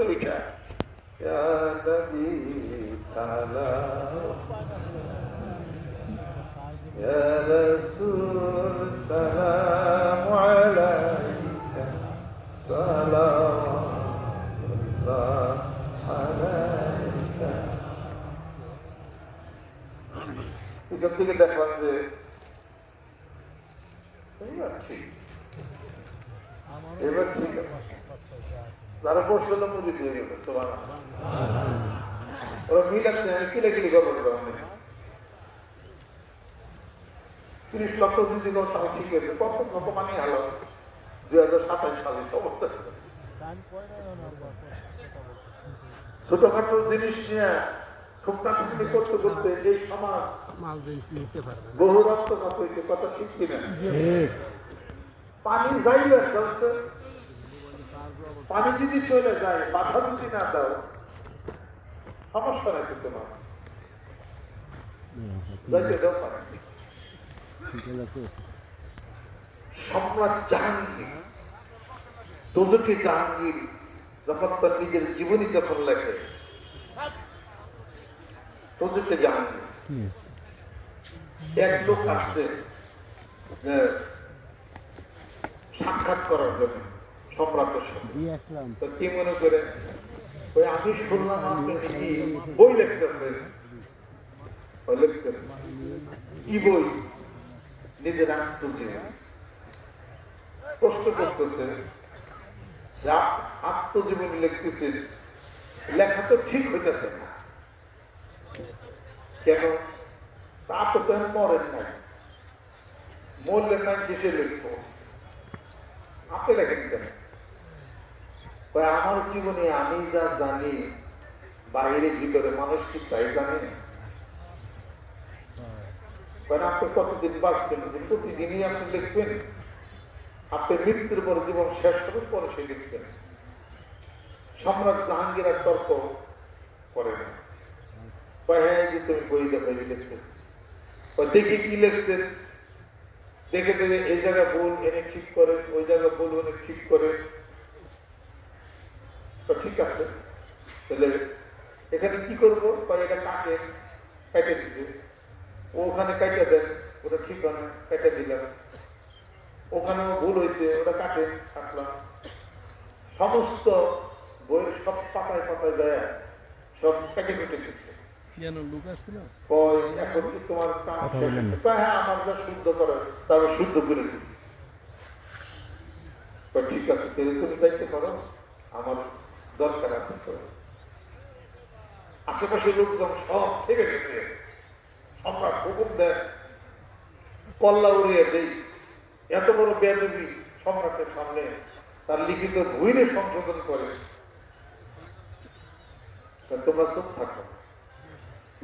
ওইটা يا نبي سلام يا رسول سلام عليك سلام الله عليك এখান থেকে দেখলাম যে এবার ঠিক এবার ঠিক আছে তারা বসল মুড়ি দিয়ে গেল তোমার ওরা মিলাচ্ছে কিলে কিলে গল্প তিরিশ লক্ষ যদি তাহলে ঠিক আছে কত লক্ষ মানে হলো দুই হাজার সাতাশ সালে অবস্থা ছোটখাটো জিনিস নিয়ে ঠুকটাকি করতে করতে এই সমাজ মাল বহু রক্তপাত হইতে কথা ঠিক কিনা। পানি যাইবে পানি যদি চলে যায় বাধা যদি না দাও সমস্যা নাই কিন্তু যাইতে দাও সম্রাট জাহাঙ্গীর তোদেরকে জাহাঙ্গীর যখন তার নিজের জীবনী যখন লেখে তোদেরকে জাহাঙ্গীর। এক লোক আসছে সাক্ষাৎ করার জন্য। আসলাম তো কি মনে করে ওই আমি শুনলাম আপনি বই লিখতেছে ও লিখতেছে কি বই নিজের আত্মজীবনী প্রশ্ন করতেছে যে আত্মজীবনী লিখতেছে লেখা তো ঠিক হইতেছে না কেন তা তো তেমন মরেন নাই মরলে নাই কিসে লিখব আপনি লেখেন কেন আমার জীবনে আমি যা জানি বাইরে ভিতরে মানুষ কি তাই জানে? আপনি কতদিন বাঁচবেন? প্রতিদিনই আপনি লিখবেন। আপনি মৃত্যুর পর জীবন শেষ হবে পরে সে লিখবেন। সম্রাট জাহাঙ্গীর আর তর্ক করে না হ্যাঁ যে তুমি বই দেখো লিখতে দেখি কি লিখছেন দেখে দেখে, এই জায়গায় ভুল, এনে ঠিক করে। ওই জায়গায় ভুল, এনে ঠিক করে। তো ঠিক আছে। তাহলে এখানে কি করব? এটা কাটে কেটে দিতে ও ওখানে কেটে দেন। ওটা ঠিক হয় না কেটে দিলাম। ওখানেও ভুল হয়েছে ওটা কাটে কাটলাম। সমস্ত বইয়ের সব পাতায় পাতায় দেয় সব কেটে কেটে এখন কি তোমার? কয়, হ্যাঁ আমার যা শুদ্ধ করে তারপর শুদ্ধ করে দিচ্ছি। ঠিক আছে তুমি যাইতে পারো আমার দরকার আছে আশেপাশে লোকজন সব থেকে গেছে সম্রাট হুকুম দেন, কল্লা উড়িয়ে দেই। এত বড় বেদবি সম্রাটের সামনে তার লিখিত ভুইরে সংশোধন করে। তোমরা চুপ থাকো।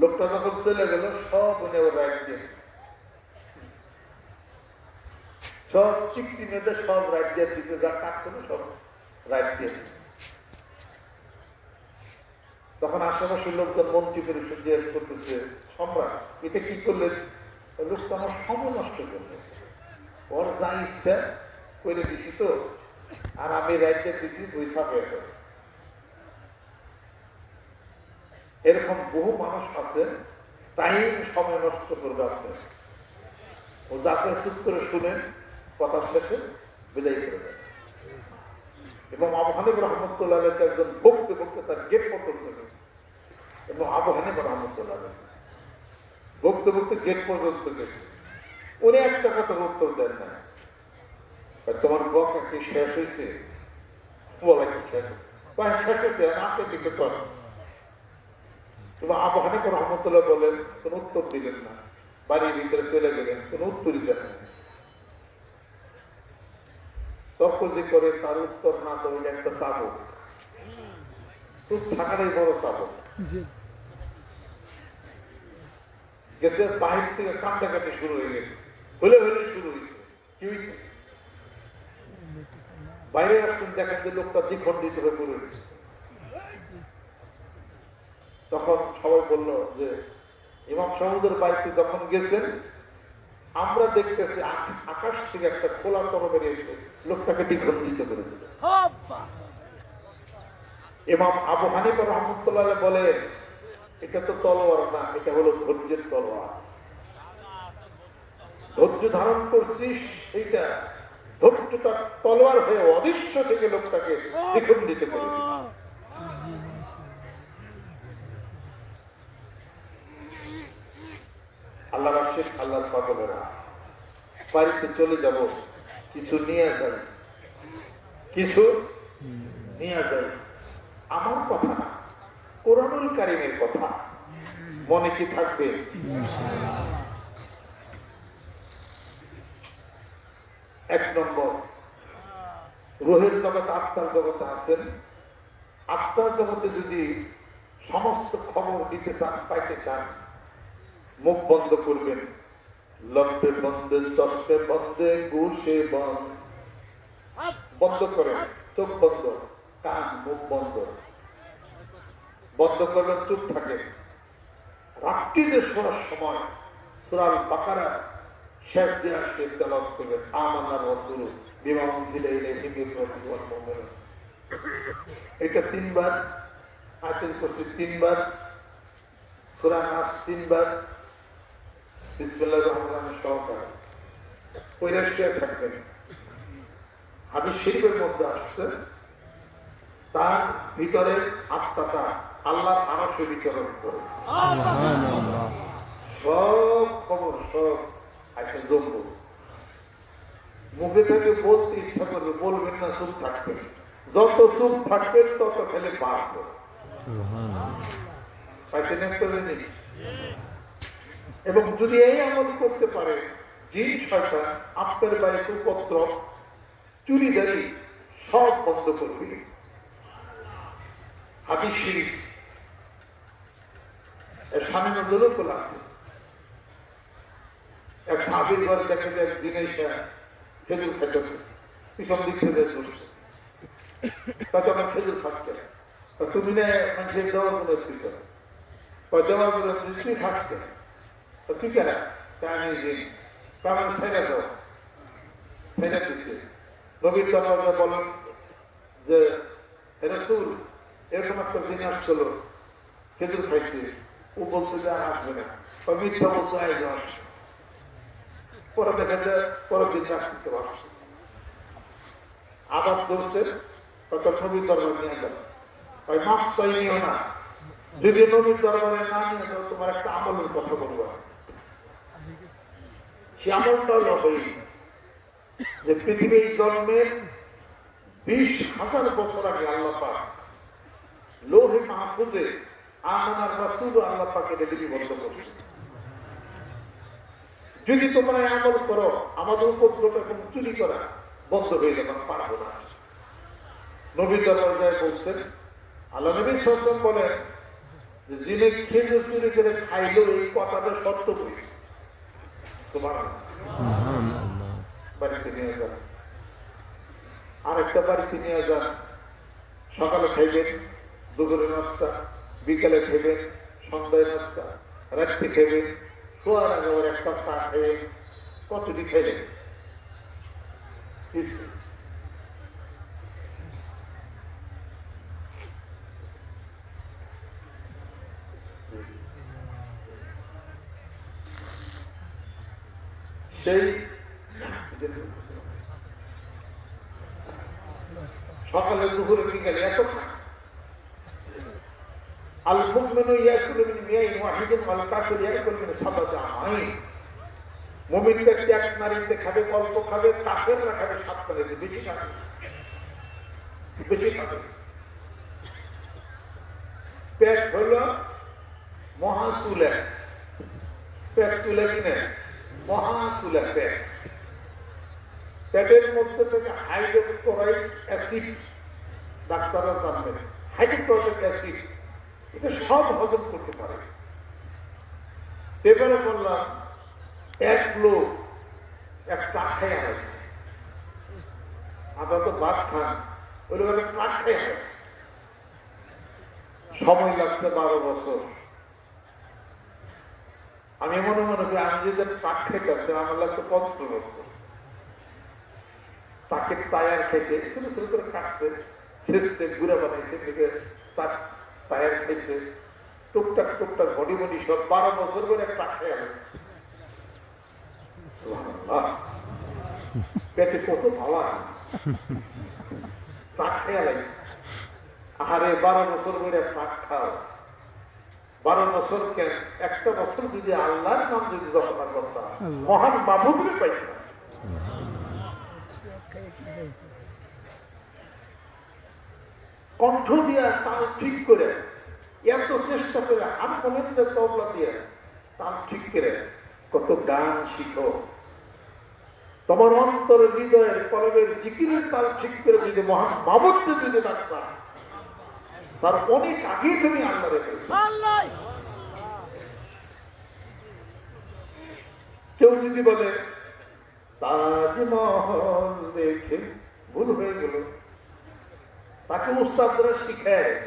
লোকটা যখন চলে গেল, সব উনি ওর দিয়ে সব চিকচিনেতে সব দিয়ে দিতে, যা কাজ করে সব দিতে। তখন আশেপাশের লোকজন মন্ত্রী পরিষদ জিজ্ঞেস করতেছে, সম্রাট, এটা কি করলে ওই লোকটা আমার সময় নষ্ট করলে। ওর যা ইচ্ছা করে দিছি তো, আর আমি রাইটে দিছি বই ছাপে করে। এরকম বহু মানুষ আছে টাইম সময় নষ্ট করবে আপনি ও যাতে চুপ করে শুনেন কথা শেষে বিদায় করে দেন এবং আবু হানিফ রহমতুল্লাহ আলাইকে একজন বকতে বকতে তার গেট পর্যন্ত গেছে। এবং আবু হানিফ রহমতুল্লাহ আলাই বকতে বকতে গেট পর্যন্ত গেছে। উনি একটা কথার উত্তর দেন না। তোমার বকা কি শেষ হয়েছে? বলা কি শেষ রহমতুল্লাহ বলেন, কোন উত্তর দিলেন না। বাড়ির ভিতরে চলে গেলেন, কোন উত্তরই দেন না। যে করে তার উত্তর না তো একটা চাবক। খুব থাকারই বড় চাবক। গেছে বাহির থেকে কান্দাকাটি শুরু হয়ে গেছে। হলে হলে শুরু হয়েছে কি হয়েছে বাইরে আসছেন দেখেন যে লোকটা দ্বিখণ্ডিত হয়ে পড়ে তখন সবাই বলল যে ইমাম সাহুদের বাড়িতে যখন গেছেন আমরা দেখতেছি আক- আকাশ থেকে একটা খোলা তরবারি এসে লোকটাকে দ্বিখণ্ডিত করে দিল। ইমাম আবু হানিফা রহমতুল্লাহ বলে এটা তো তলোয়ার না এটা হলো ধৈর্যের তলোয়ার। ধৈর্য ধারণ করছিস এইটা ধৈর্যটা তলোয়ার হয়ে অদৃশ্য থেকে লোকটাকে দ্বিখণ্ডিত করে দিবে। আল্লাহ রাশেখ আল্লাহর পাগলেরা বাড়িতে চলে যাব, কিছু নিয়ে যাই। কিছু নিয়ে যাই। আমার কথা না, কোরআনুল কারিমের কথা। মনে কি থাকবে? এক নম্বর, রোহের জগৎ আত্মার জগতে আছেন। আত্মার জগতে যদি সমস্ত খবর দিতে চান, পাইতে চান মুখ বন্ধ করবেন। লম্বে বন্ধে চট্টে বন্ধে গুষে বন্ধ। বন্ধ করেন, চোখ বন্ধ, কান, মুখ বন্ধ। বন্ধ করবেন, চুপ থাকে রাত্রিতে শোনার সময়, সুরাল বাকারা শেষ দিন আসছে তেলাপ করবেন আমানার রসুল, বিমান দিলে এটা তিনবার আচল করছি তিনবার, সুরা নাচ তিনবার বিসমিল্লাহ রহমান সহকার। ওইরা শুয়ে থাকবেন। হাদিস শরীফের মধ্যে আসছে। তার ভিতরে আত্মাটা আল্লাহ বিচরণ করে সব খবর সব জম্ব। মুখে থেকে বলতে ইচ্ছা করবে বলবেন না চুপ থাকবেন। যত চুপ থাকবেন তত ফেলে বাড়বে পাইছেন একটা জিনিস এবং যদি এই আমল করতে পারে জিন শয়তান আপনার বাড়িতে উপদ্রব চুরি দাঁড়ি, সব বন্ধ করবে হাদিস শরীফ, এর সামনে নজরও খোলা আছে। এক সাবির ঘরে দেখা যায় দিনে খেজুর খেতেছে, পিছন দিক থেকে ধরছে। তাতে আমার খেজুর খাচ্ছে তুমি না মানুষের দেওয়ার কোনো স্থিতি দেওয়ার কোনো দৃষ্টি খাচ্ছে তো কি কেন আমি কারণ ছেড়ে দাও ছেড়ে দিচ্ছে নবীর বলেন যে রসুল এরকম একটা দিন আসছিল, খেজুর খাইছে। ও বলছে যে আসবে না। মিথ্যা বলছে আয় আসছে পরে দেখা পরের দিন আসতে পারছে আবার ধরছে তখন নবীর দরবার নিয়ে গেল। ওই মাছ না। যদি নবীর দরবারে না নিয়ে তোমার একটা আমলের কথা বলব। হলো ওই যে পৃথিবীর জন্মের বিশ হাজার বছর আগে আল্লাহ পাক লোহে মাহফুজে আমানার রাসুল আল্লাহ পাকে লিপিবদ্ধ করছে যদি তোমরা আমল করো, আমাদের উপদ্রব এবং চুরি করা বন্ধ হয়ে যাবে, আমরা পারব না। নবী দরবার যায় বলছেন, আল্লাহ নবী সত্তম বলেন যিনি খেজুর চুরি করে খাইলো, এই কথাটা সত্য বলি তোমার বাড়িতে নিয়ে যান আরেকটা বাড়িতে নিয়ে যান সকালে খাইবেন দুপুরে নাস্তা বিকালে খেবেন সন্ধ্যায় নাস্তা রাত্রি খেবেন শোয়ার আগে একটা চা খেয়ে কতটি খাইলেন সেই সকালে দুপুরে বিকালে এত আল মুমিনু ইয়াকুলু মিন মিয়াইন কাফির মিন মুমিন ব্যক্তি এক নারীতে খাবে, অল্প খাবে, কাফেররা খাবে, সাত নারীতে বেশি খাবে। বেশি খাবে। পেট হইল মহাসুলে পেট তুলে কিনে? মহাসুলে পেট পেটের মধ্যে থেকে হাইড্রোক্লোরাইড অ্যাসিড ডাক্তাররা জানবেন। হাইড্রোক্লোরাইড অ্যাসিড, এটা সব হজম করতে পারে। এবারে বললাম, এক লোক এক ট্রাক আছে আপনার তো ভাত খান, ওই লোক ট্রাক আছে সময় লাগছে বারো বছর। আমি মনে মনে করি, আমি যদি ট্রাক খেতাম, তাহলে আমার লাগতো পঞ্চাশ বছর তাকে টায়ার খেতে, ছোট ছোট করে কাটছে ছেড়ছে ঘুরে বানাইছে থেকে খাইছে টুকটাক টুকটাক ঘটি ঘটি সব বারো বছর করে ট্রাক খেয়ে গেল পেটে কত ভাবা ট্রাক খেয়ে লাগছে আহারে, বারো বছর করে ট্রাক খাও। বারো বছর কেন? একটা বছর যদি আল্লাহর নাম যদি রচনা করতাম মহান মাহবুবরে পাইতাম কণ্ঠ দিয়া তাল ঠিক করে এত চেষ্টা করে আমি কমেন্টের তবলা দিয়ে তাল ঠিক করে কত গান শিখো। তোমার অন্তর হৃদয়ের কলবের জিকিরের তাল ঠিক করে যদি মহান মাবতকে যদি ডাক্তার তার অনেক আগেই তুমি আল্লাহ! রেখে কেউ যদি বলে তাজমহল দেখে ভুল হয়ে গেল। তাকে উস্তাদরা শিখায়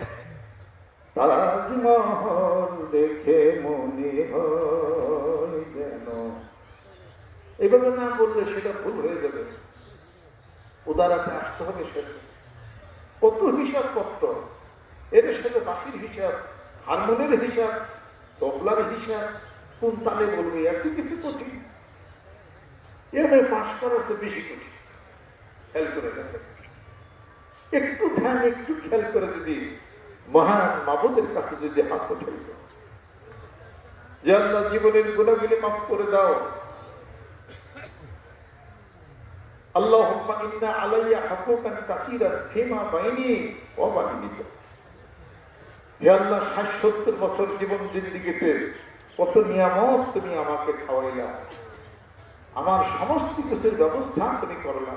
তাজমহল দেখে মনে হয় যেন। এভাবে না বললে সেটা ভুল হয়ে যাবে। উদারাতে আসতে হবে সেটা। কত হিসাব করত এর সাথে বাকির হিসাব হারমোনের হিসাব, তবলার হিসাব কোন তালে বলবে, এত কিছু কঠিন। এভাবে পাশ করা হচ্ছে বেশি কঠিন। খেয়াল করে দেখেন। একটু ধ্যান, একটু খেয়াল করে যদি মহান মাবুদের কাছে যদি হাত উঠাইল যে আল্লাহ জীবনের গুণাগুলি মাফ করে দাও। আল্লাহ ইন্না আলাইয়া হাকুকান কাসিরা ফিমা বাইনি ও বাহিনীত হে আল্লাহ ষাট সত্তর বছর জীবন জিন্দিগিতে কত নিয়ামত তুমি আমাকে খাওয়াইলা। আমার সমস্ত কিছুর ব্যবস্থা তুমি করলা।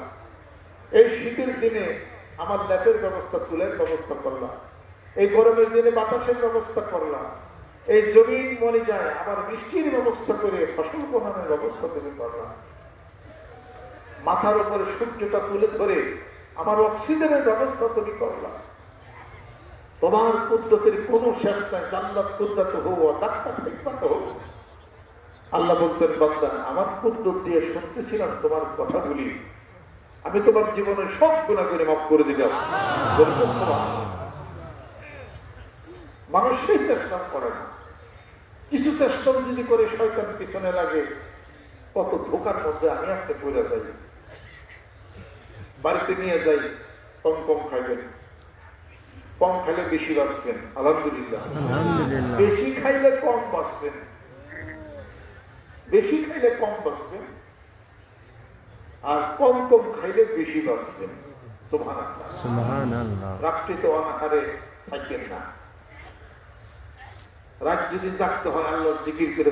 এই শীতের দিনে আমার ল্যাপের ব্যবস্থা, তুলের ব্যবস্থা করলাম এই গরমের দিনে বাতাসের ব্যবস্থা করলাম এই জমিন মরে যায় আবার বৃষ্টির ব্যবস্থা করে ফসল ফলানোর ব্যবস্থা তুমি করলাম মাথার উপরে সূর্যটা তুলে ধরে আমার অক্সিজেনের ব্যবস্থা তুমি করলাম তোমার কুদ্দতের কোনো শেষ নাই, জান্নাত কুদ্দাত হোক ডাক্তার ঠিকমত হোক আল্লাহ বলতেন, বান্দা, আমার কুদ্দত দিয়ে শুনতেছিলাম তোমার কথাগুলি আমি তোমার জীবনের সব গুণাগুলি মাফ করে দিলাম। মানুষ সেই চেষ্টা করে না। কিছু চেষ্টা যদি করে শয়তান পিছনে লাগে, কত ধোকার মধ্যে আমি একটা পড়ে যাই। বাড়িতে নিয়ে যাই, কম কম খাইবেন। কম খাইলে বেশি বাঁচবেন আলহামদুলিল্লাহ। বেশি খাইলে কম বাঁচবেন। বেশি খাইলে কম বাঁচবেন আর কম কম খাইলে বেশি বাঁচবেন। রাত্রি তো অনাহারে থাকবেন না। রাত যদি হয় আল্লাহ জিকির করে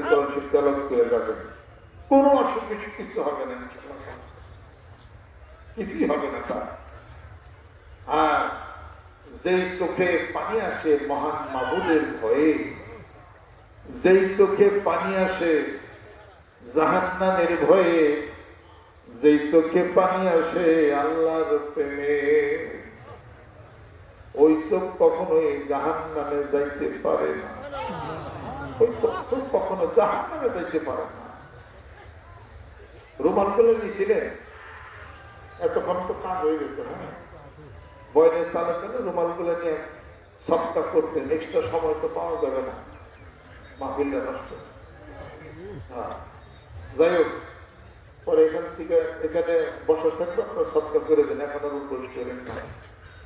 কোরআন করে যাবেন কোনো অসুখ বিসুখ কিছু হবে না। কিছুই হবে না তার আর যেই চোখে পানি আসে মহান মাবুদের ভয়ে, যেই চোখে পানি আসে জাহান্নামের ভয়ে, যেই চোখে পানি আসে আল্লাহর প্রেমে। ওই চোখ কখনোই জাহান যাইতে পারে না। ওই চোখ কখনো জাহান নামে যাইতে পারে না। রোমানগুলো নিয়েছিলেন এতক্ষণ তো কাজ হয়ে গেছে হ্যাঁ? বয়নের তালে তালে রুমালগুলো নিয়ে সবটা করতে নেক্সটটা সময় তো পাওয়া যাবে না। মাহফিলটা নষ্ট। হ্যাঁ। যাই হোক, পরে এখান থেকে এখানে বসে থাকবে, আপনার সৎকা করে দেন। এখন আর উপর করেন না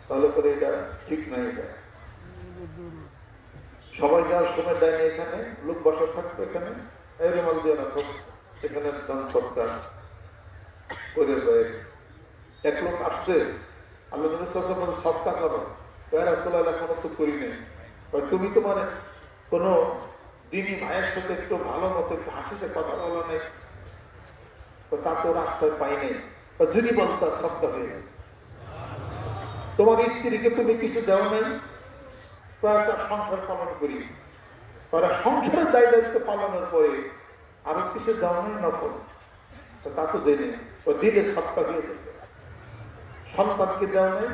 তাহলে করে এটা ঠিক নাই এটা। সবাই যাওয়ার সময় দেয়নি এখানে। লোক বসে থাকবে এখানে। এই রুমাল দিয়ে রাখো এখানে দান সৎকার করে দেয়। এক লোক আসছে আল্লাহ ওয়াসাল্লাম সৎকা করো। তাই রাসূলুল্লাহ এখনও তো করি নাই। তুমি তো মানে কোনো দিনই ভাইয়ের সাথে একটু ভালো মতো হাসিতে কথা বলা নেই। তো তা রাস্তায় পাই নাই। যদি বলতো শব্দ হয়ে গেল। তোমার স্ত্রীকে তুমি কিছু দেও নাই? তো একটা সংসার পালন করি। ওরা সংসারের দায় দায়িত্ব পালনের পরে আরও কিছু দেওয়া নাই নকল তো তা দেয়নি ও দিলে সত্তা হয়ে যেত সন্তানকে দেওয়া নেই?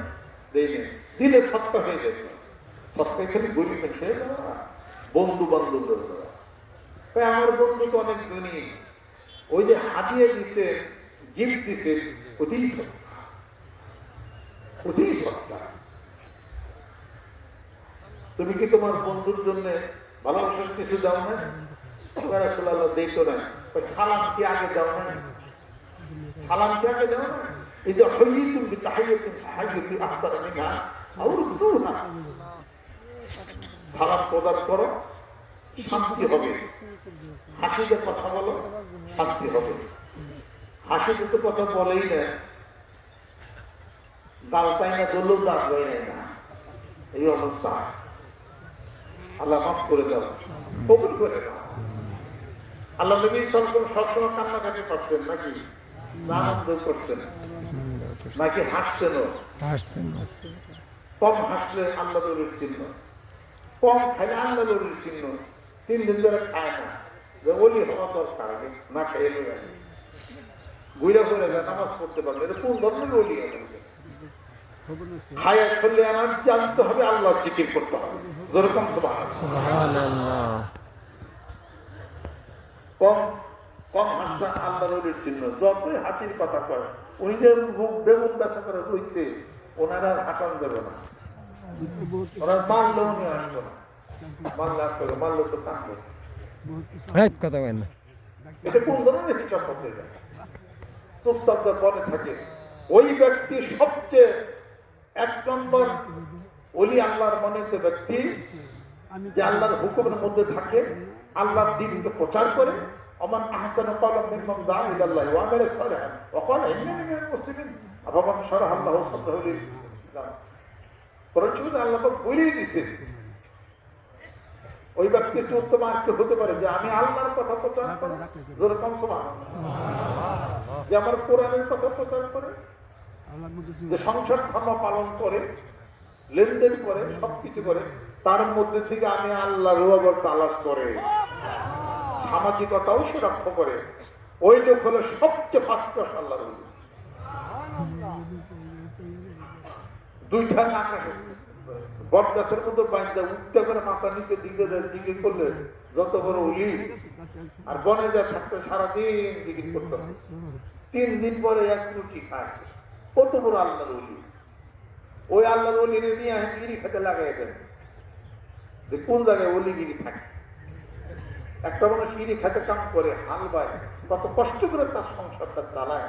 দেয় নেই। দিলে সত্তা হয়ে যেত সত্তা খালি গরিব দেওয়া বন্ধু বান্ধবদের তাই আমার বন্ধু তো অনেক ধনী। ওই যে হাতিয়ে দিতে গিফট দিতে অতি অতি সত্তা তুমি কি তোমার বন্ধুর জন্য ভালোবাসার কিছু দাও না সালাম কি আগে দাও না সালাম কি আগে দাও না যে হইয়িতুম বিতাহিয়াতিন হাইয়্যুবি আহসানা মিনহা আও রুদ্দুহা সালাম প্রদান করো শান্তি হবে। হাসিতে কথা বলো শান্তি হবে। হাসিতে তো কথা বলেই না, গাল পাই না ধরলেও দাঁত হয় না। এই অবস্থা। আল্লাহ মাফ করে দাও, কবুল করে দাও। আল্লাহ নবী সরকার সবসময় কান্নাকাটি করছেন নাকি? না। আনন্দ করছেন নাকি হাসছেনও হাসছেন না। কম হাসলে আল্লাহ নবীর চিহ্ন। কম খাইলে আল্লাহ নবীর চিহ্ন। তিন দিন ধরে খায় না। যে ওলি হওয়া দরকার আগে না খেয়ে নেবে ঘুরে ঘুরে যায় নামাজ পড়তে পারবে এটা কোন ধরনের ওলি খায়া করলে আমার জানতে হবে আল্লাহ জিকির করতে হবে। যেরকম সুবহানাল্লাহ। কম কম হাসটা আল্লাহ নবীর চিহ্ন। যতই হাসির কথা কয় উনি যে মুখ বেগুন ব্যথা করে রইছে ওনারা আর হাঁটান দেবে না। ওনার মারলেও নিয়ে আসবে না। মারলে আসবে না, মারলে তো কাঁদবে কথা বলেন না। এটা কোন ধরনের হিসাব করতে যায় চুপচাপদের পরে থাকে ওই ব্যক্তি সবচেয়ে এক নম্বর ওলি আল্লাহর মনে যে ব্যক্তি যে আল্লাহর হুকুমের মধ্যে থাকে আল্লাহর দিনকে প্রচার করে মিম্মান দাআ ইলা আল্লাহ ওয়া আমিলা সালিহান ওয়া ক্বালা ইন্নানি মিনাল মুসলিমিন আফামান শারাহা আল্লাহু সাদরাহু লিল ইসলাম পরশুদিন আল্লাহ বলেই দিয়েছেন। ওই ব্যক্তি একটু উত্তম আর কি হতে পারে যে আমি আল্লাহর কথা প্রচার করি। যেরকম সমান যে আমার কোরআনের কথা প্রচার করে যে সংসার ধর্ম পালন করে লেনদেন করে সবকিছু করে তার মধ্যে থেকে আমি আল্লাহ রুয়াবর তালাশ করে। সামাজিকতাও সে রক্ষা করে। ওই লোক হলো সবচেয়ে ফাস্ট আল্লাহ রুল দুইটা আকাশে বট গাছের বাইন্দা, উঠতে করে মাথা নিচে দিকে জিকির করলে যত বড় উলি আর বনে যা থাকতে সারাদিন জিকির করতে হবে তিন দিন পরে এক রুটি খায়। কত বড় আল্লাহর উলি ওই আল্লাহর অলির নিয়ে গিরি খেতে লাগাই দেন। যে কোন জায়গায় অলিগিরি থাকে? একটা মানুষ গিরি খেতে কাম করে, হাল বায়, কত কষ্ট করে তার সংসারটা চালায়।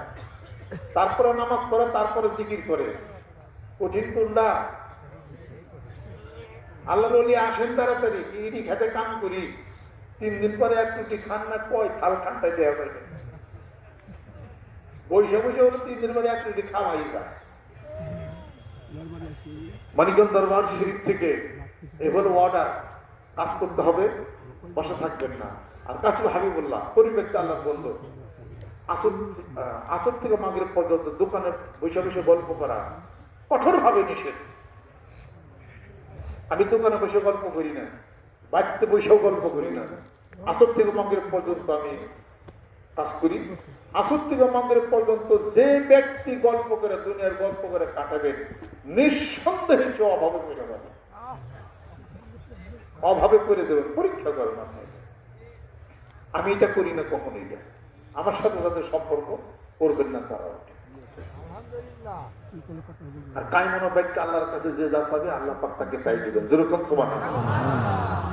তারপরে নামাজ পড়ে, তারপরে জিকির করে। কঠিন কোনটা আল্লাহর অলি আসেন তাড়াতাড়ি গিরি খেতে কাম করি। তিন দিন পরে এক রুটি খান না কয় থাল খানটাই দেওয়া পারবে বসে বসে হলো তিন দিন পরে এক রুটি খাওয়াই যায়। মানিকগঞ্জ দরবার শরীফ থেকে এবার অর্ডার কাজ করতে হবে। বসে থাকবেন না। আর কাসুল হাবিবুল্লাহ পরিবেশটা আল্লাহ বলল আসর আসর থেকে মাগের পর্যন্ত দোকানে বসে বসে গল্প করা। কঠোরভাবে নিষেধ। আমি দোকানে বসে গল্প করি না। বাড়িতে বসেও গল্প করি না। আসর থেকে মাগের পর্যন্ত আমি কাজ করি। আসর থেকে মাগের পর্যন্ত যে ব্যক্তি গল্প করে, দুনিয়ার গল্প করে কাটাবেন, নিঃসন্দেহে সে অভাবে মেরে যাবে। অভাবে করে দেবেন পরীক্ষা করেন আপনার আমি এটা করি না কখনো এটা। আমার সাথে তাদের সম্পর্ক করবেন না তারা আর কাইমন ব্যক্তি আল্লাহর কাছে যে যা পাবে আল্লাহ পাক তাকে চাই দেবেন। যেরকম সমান